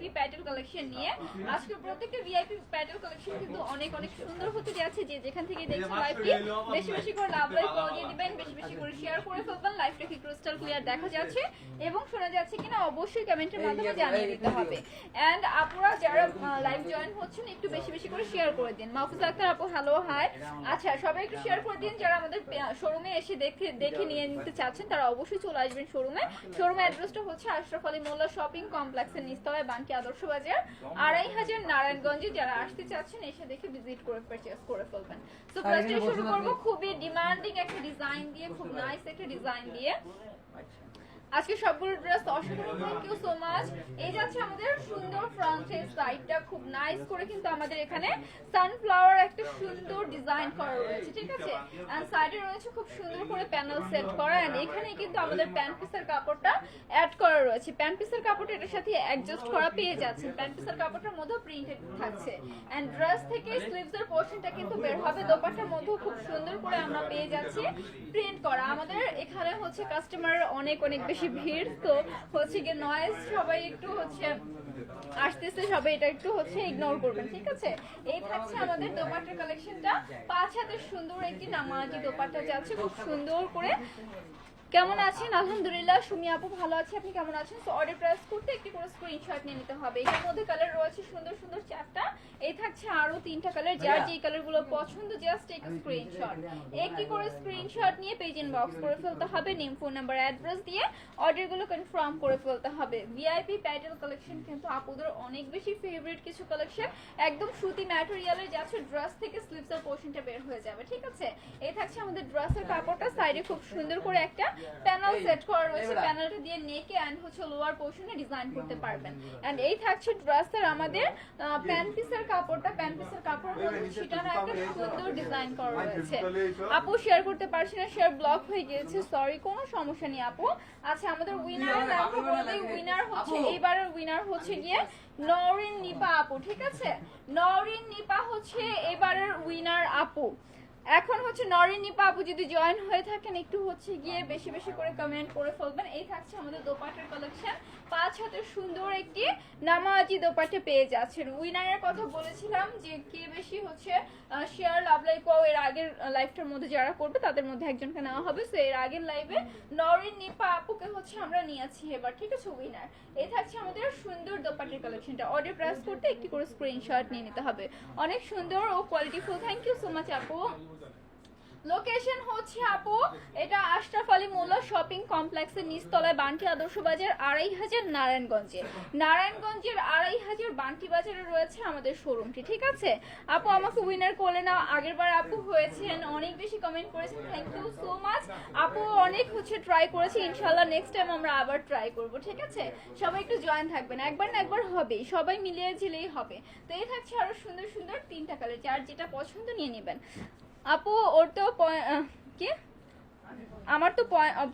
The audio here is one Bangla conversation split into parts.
কালেকশন নিয়ে আজকে প্রত্যেকটা ভিআইপি প্যাটেল কালেকশন কিন্তু অনেক অনেক সুন্দর হতে যাচ্ছে যে যেখান থেকে দেখছেন লাইভটি বেশি বেশি করে লাভ করে দিয়ে দিবেন বেশি বেশি করে শেয়ার করে ফেলবেন। কি ক্রিস্টাল ক্লিয়ার দেখা যাচ্ছে এবং শোনা যাচ্ছে কিনা অবশ্যই কমেন্টের মাধ্যমে জানিয়ে দিতে হবে। এন্ড আপুরা যারা লাইভ জয়েন হচ্ছেন একটু বেশি বেশি করে শেয়ার করে দিন। মাহফুজ আক্তার আপু হ্যালো হাই আচ্ছা সবাই একটু শেয়ার করে দিন যারা আমাদের শোরুমে এসে দেখে দেখে নিয়ে নিতে চাচ্ছেন তারা অবশ্যই চলে আসবেন শোরুমে শোরুমের অ্যাড্রেসটা হচ্ছে আশরাফ আলী মোল্লা শপিং কমপ্লেক্সের নিচতলায় বানকি আদর্শ বাজার আড়াই হাজার নারায়ণগঞ্জে। যারা আসতে চাচ্ছেন এসে দেখে ভিজিট করে পারচেজ করে ফেলবেন। তো ফার্স্টে শুরু করব খুবই ডিমান্ডিং একটা ডিজাইন দিয়ে খুব নাইস একটা ডিজাইন দিয়ে। My. that's আজকে সবগুলো ড্রেস অসাধারণ থ্যাংক ইউ সো মাচ এই যাচ্ছে আমাদের সুন্দর ফ্রন্টের সাইডটা খুব নাইস করে কিন্তু আমাদের এখানে সানফ্লাওয়ার একটা সুন্দর ডিজাইন করা রয়েছে, ঠিক আছে? এন্ড সাইডে রয়েছে খুব সুন্দর করে প্যানেল সেট করা এন্ড এখানে কিন্তু আমাদের প্যান্ট পিসের কাপড়টা অ্যাড করা রয়েছে। প্যান্ট পিসের কাপড়টা এটার সাথে অ্যাডজাস্ট করা পেয়ে যাচ্ছে প্যান্ট পিসের কাপড়টার মধ্যেও প্রিন্টেড থাকছে। এন্ড ড্রেস থেকে স্লিভস এর পোর্শনটা কিন্তু বের হবে, দোপাট্টার মধ্যেও খুব সুন্দর করে আমরা পেয়ে যাচ্ছি প্রিন্ট করা। আমাদের এখানে হচ্ছে কাস্টমারের অনেক অনেক বেশি ভিড়, তো হচ্ছে গিয়ে নয়েজ সবাই একটু হচ্ছে আসতেছে, সবাই এটা একটু হচ্ছে ইগনোর করবেন, ঠিক আছে? এই থাকছে আমাদের দোপাট্টার কালেকশনটা পাঁচ হাতের সুন্দর একটি নামাজি দোপাট্টা যাচ্ছে, খুব সুন্দর করে কেমন আছেন? আলহামদুলিল্লাহ সুমি আপু ভালো আছে আপনি কেমন আছেন? তো অর্ডার প্রেস করতে একটি করে স্ক্রিনশট নিয়ে নিতে হবে। এটার মধ্যে কালার রয়েছে সুন্দর সুন্দর চারটা। এই থাকছে আরও তিনটা কালার যার যে কালারগুলো পছন্দ জাস্ট টেক স্ক্রিনশট একটি করে স্ক্রিনশট নিয়ে পেজ ইনবক্স করে ফেলতে হবে নেম ফোন নাম্বার অ্যাড্রেস দিয়ে অর্ডারগুলো কনফার্ম করে ফেলতে হবে। ভিআইপি প্যাটেল কালেকশন কিন্তু আপুদের অনেক বেশি ফেভারিট কিছু কালেকশন একদম সুতি ম্যাটেরিয়ালের যাচ্ছে ড্রেস থেকে স্লিভস এর পোর্শনটা বের হয়ে যাবে ঠিক আছে? এই থাকছে আমাদের ড্রেসের কাপড়টা সাইডে খুব সুন্দর করে একটা প্যানেল সেট করা রয়েছে প্যানেলটা দিয়ে নেকে এন্ড হচ্ছে লোয়ার পোর্শনে ডিজাইন করতে পারবেন। এন্ড এই থাকছে ড্রেসের আমাদের প্যান্ট পিসের কাপড়টা প্যান্ট পিসের কাপড় ছিটানো একটা সুন্দর ডিজাইন করা রয়েছে আপু শেয়ার করতে পারছি না শেয়ার ব্লক হয়ে গিয়েছে সরি কোনো সমস্যা নেই আপু। আচ্ছা আমাদের উইনার নামটা বলে উইনার হচ্ছে এইবারের উইনার হচ্ছে গিয়ে নরিন নিপা আপু ঠিক আছে? নরিন নিপা হচ্ছে এবারের উইনার আপু। এখন হচ্ছে নরিন নিপা আপু যদি জয়েন হয়ে থাকেন, একটু হচ্ছে গিয়ে বেশি বেশি করে কমেন্ট করে ফেলবেন। এই থাকছে আমাদের দোপাটের কালেকশন পাঁচ হাতের সুন্দর একটি নামাজি দোপাটে পেয়ে যাচ্ছেন। উইনারের কথা বলেছিলাম যে কে বেশি হচ্ছে শেয়ার লাভ লাইক এর আগের লাইফটার মধ্যে যারা করবে, তাদের মধ্যে একজনকে নেওয়া হবে। সো এর আগের লাইভে নরিন নিপা আপুকে হচ্ছে আমরা নিয়েছি এবার, ঠিক আছে উইনার এই থাকছে আমাদের সুন্দর দোপাটের কালেকশনটা অর্ডার প্রেস করতে একটি করে স্ক্রিনশট নিয়ে নিতে হবে। অনেক সুন্দর ও qualityful thank you so much আপু। লোকেশন হচ্ছে আপু, এটা আশরাফ আলী মোল্লা শপিং কমপ্লেক্সের নিচতলায় বান্টি আদর্শ বাজার আড়াই হাজার নারায়ণগঞ্জে। নারায়ণগঞ্জের আড়াই হাজার বান্টি বাজারে রয়েছে আমাদের শোরুমটি, ঠিক আছে? আপু, আমাকে উইনার করলে না আগের বার আপু হয়েছেন, অনেক বেশি কমেন্ট করেছেন থ্যাংক ইউ সো মাচ আপু, অনেক হচ্ছে ট্রাই করেছি ইনশাল্লাহ নেক্সট টাইম আমরা আবার ট্রাই করব, ঠিক আছে? সবাই একটু জয়েন থাকবেন, একবার না একবার হবে, সবাই মিলিয়ে ঝিলেই হবে। তো এই থাকছে আরও সুন্দর সুন্দর তিনটা কালার যার যেটা পছন্দ নিয়ে নেবেন। আপু ওর তো পয়- আহ, কি আমার তো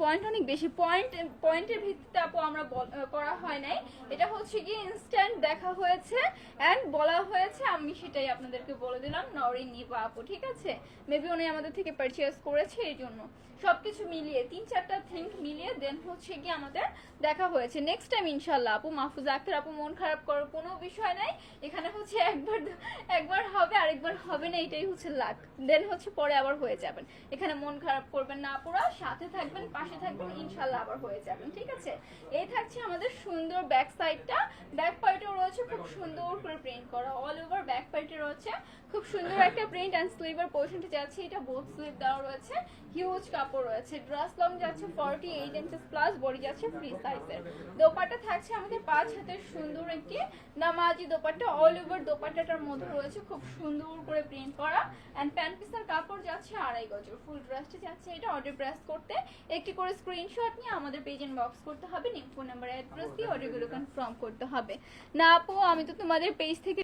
পয়েন্ট অনেক বেশি। পয়েন্ট পয়েন্টের ভিত্তিতে আপু আমরা করা হয় নাই। এটা হচ্ছে কি ইনস্ট্যান্ট দেখা হয়েছে অ্যান্ড বলা হয়েছে। আমি সেটাই আপনাদেরকে বলে দিলাম নরিন নিবা আপু, ঠিক আছে? মেবি উনি আমাদের থেকে পারচেজ করেছে এই জন্য। সবকিছু মিলিয়ে, তিন চারটা থিঙ্ক মিলিয়ে দেন হচ্ছে কি আমাদের দেখা হয়েছে। নেক্সট টাইম ইনশাল্লাহ আপু, মাহফুজ আক্তার আপু, মন খারাপ করার কোনো বিষয় নাই। এখানে হচ্ছে একবার একবার হবে, আরেকবার হবে না, এটাই হচ্ছে লাক দেন হচ্ছে পরে আবার হয়ে যাবেন। এখানে মন খারাপ করবেন না আপুরা সাথে থাকবেন, পাশে থাকবেন, ইনশাল্লাহ আবার হয়ে যাবেন, ঠিক আছে? এই থাকছে আমাদের সুন্দর ব্যাক সাইডটা ব্যাক পার্টেও রয়েছে খুব সুন্দর করে প্রিন্ট করা অল ওভার ব্যাক পার্টে রয়েছে। খুব সুন্দর একটা প্রিন্ট অ্যান্ড স্লিভের পোর্শনটা যাচ্ছে, এটা বোথ স্লিভ দেওয়া রয়েছে। হিউজ কাপড় রয়েছে ড্রেস লং যাচ্ছে forty eight inches plus body যাচ্ছে ফ্রি সাইজের দোপাট্টা থাকছে আমাদের পাঁচ হাতের সুন্দর একটি নামাজি দোপাট্টা অল ওভার দোপাট্টাটার মধ্যে রয়েছে খুব সুন্দর করে প্রিন্ট করা। অ্যান্ড প্যান্ট পিসের কাপড় যাচ্ছে আড়াই গজর ফুল ড্রেসটা যাচ্ছে এটা অর্ডার প্রেস করতে একটি করে স্ক্রিনশট নিয়ে আমাদের পেজ ইনবক্স করতে হবে নিম ফোন নাম্বার অ্যাড্রেস দিয়ে অডিওগুলো কনফার্ম করতে হবে। না আপু আমি তো তোমাদের পেজ থেকে